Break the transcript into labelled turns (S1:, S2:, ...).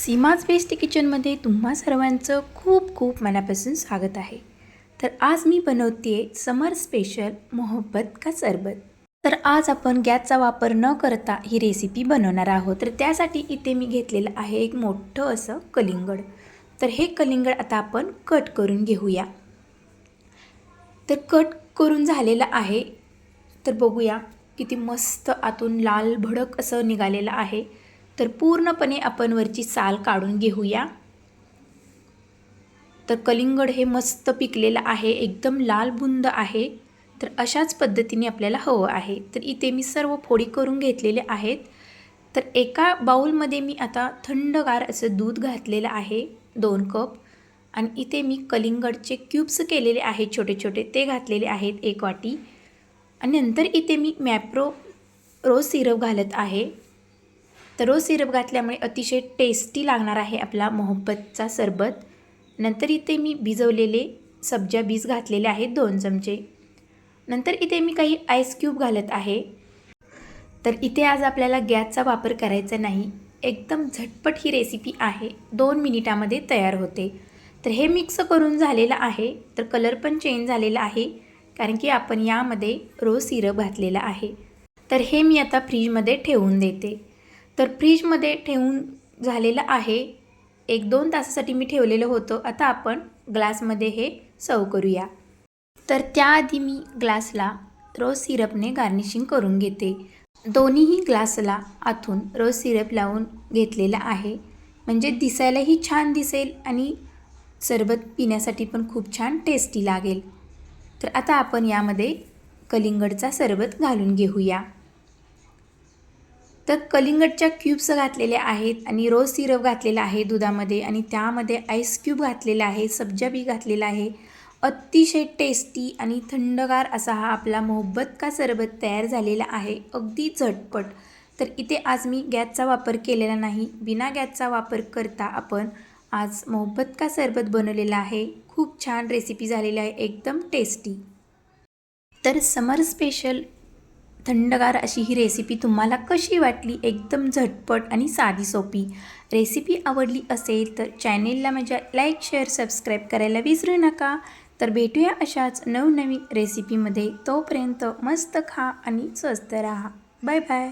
S1: Seema's best किचनमध्ये तुम्हा सर्वांचं खूप खूप मनापासून स्वागत आहे. तर आज मी बनवते समर स्पेशल मोहब्बत का सरबत. तर आज आपण गॅसचा वापर न करता ही रेसिपी बनवणार आहोत. तर त्यासाठी इथे मी घेतलेलं आहे एक मोठं असं कलिंगड. तर हे कलिंगड आता आपण कट करून घेऊया. तर कट करून झालेलं आहे. तर बघूया किती मस्त आतून लाल भडक असं निघालेलं आहे. तर पूर्णपणे आपण वरची साल काढून घेऊया. तर कलिंगड हे मस्त पिकलेलं आहे एकदम लाल बुंद आहे. तर अशाच पद्धतीने आपल्याला हवं आहे. तर इथे मी सर्व फोडी करून घेतलेले आहेत. तर एका बाऊलमध्ये मी आता थंडगार असं दूध घातलेलं आहे दोन कप. आणि इथे मी कलिंगडचे क्यूब्स केलेले आहेत छोटे छोटे. ते घातलेले आहेत एक वाटी. आणि नंतर इथे मी मॅप्रो रोज सिरप घालत आहे. तर रोज सिरप घातल्यामुळे अतिशय टेस्टी लागणार आहे आपला मोहब्बतचा सरबत. नंतर इथे मी भिजवलेले सब्जा बीज घातलेले आहेत दोन चमचे. नंतर इथे मी काही आईस क्यूब घालत आहे. तर इथे आज आपल्याला गॅसचा वापर करायचा नाही. एकदम झटपट ही रेसिपी आहे. दोन मिनिटामध्ये तयार होते. तर हे मिक्स करून झालेलं आहे. तर कलर पण चेंज झालेला आहे. कारण की आपण यामध्ये रोज सिरप घातलेला आहे. तर हे मी आता फ्रीजमध्ये ठेवून देते. तर फ्रीजमध्ये ठेवून झालेलं आहे. एक दोन तासासाठी मी ठेवलेलं होतं. आता आपण ग्लासमध्ये हे सर्व करूया. तर त्याआधी मी ग्लासला रोज सिरपने गार्निशिंग करून घेते. दोन्हीही ग्लासला आतून रोज सिरप लावून घेतलेला आहे. म्हणजे दिसायलाही छान दिसेल आणि सरबत पिण्यासाठी पण खूप छान टेस्टी लागेल. तर आता आपण यामध्ये कलिंगडचा सरबत घालून घेऊया. तर कलिंगटच्या क्यूब्स घातलेल्या आहेत आणि रोज सिरप घातलेला आहे दुधामध्ये आणि त्यामध्ये आईस क्यूब घातलेला आहे सब्जा बी घातलेला आहे. अतिशय टेस्टी आणि थंडगार असा हा आपला मोहब्बत का सरबत तयार झालेला आहे अगदी झटपट. तर इथे आज मी गॅसचा वापर केलेला नाही बिना गॅसचा वापर करता आपण आज मोहब्बत का सरबत बनवलेला आहे खूप छान रेसिपी झालेली आहे एकदम टेस्टी तर समर स्पेशल थंडगार अशी ही रेसिपी तुम्हाला कशी वाटली? एकदम झटपट आणि साधी सोपी रेसिपी आवडली असेल तर चॅनेलला माझ्या लाईक शेअर सबस्क्राईब करायला विसरू नका. तर भेटूया अशाच नवनवीन रेसिपीमध्ये तोपर्यंत मस्त खा आणि स्वस्त राहा. Bye bye